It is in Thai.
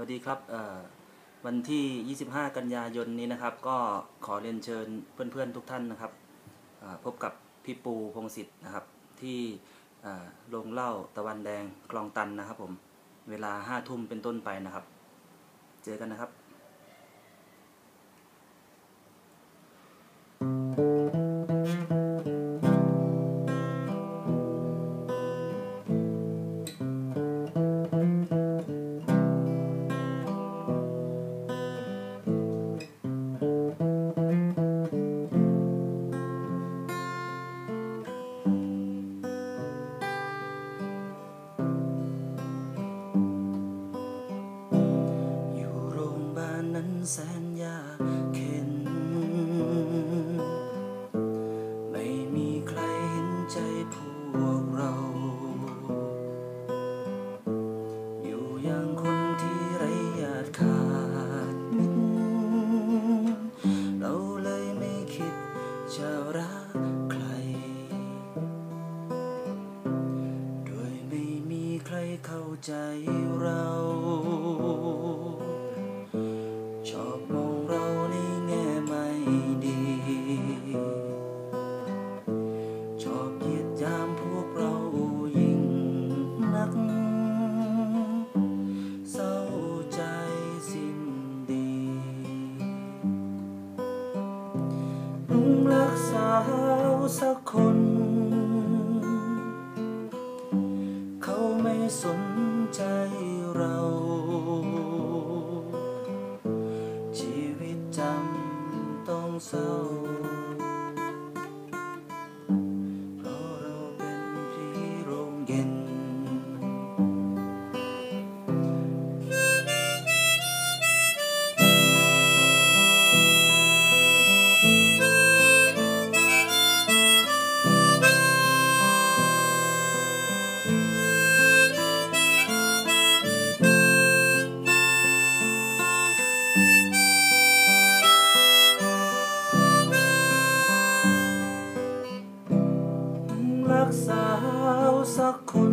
วัสดีครับวันที่ 25 กันยายนนี้นะครับ ก็ขอเรียนเชิญเพื่อนๆทุกท่านนะครับพบกับพี่ปูพงศิษฐ์นะครับ ที่โรงเล่าตะวันแดงคลองตันนะครับผม เวลาห้าทุ่มเป็นต้นไปนะครับ เจอกันนะครับ แสนยากเข็น ไม่มีใครเห็นใจพวกเรา อยู่อย่างคนที่ไรญาติขาดมิตรเราเลยไม่คิดจะรักใคร โดยไม่มีใครเข้าใจเราาวสักคน saco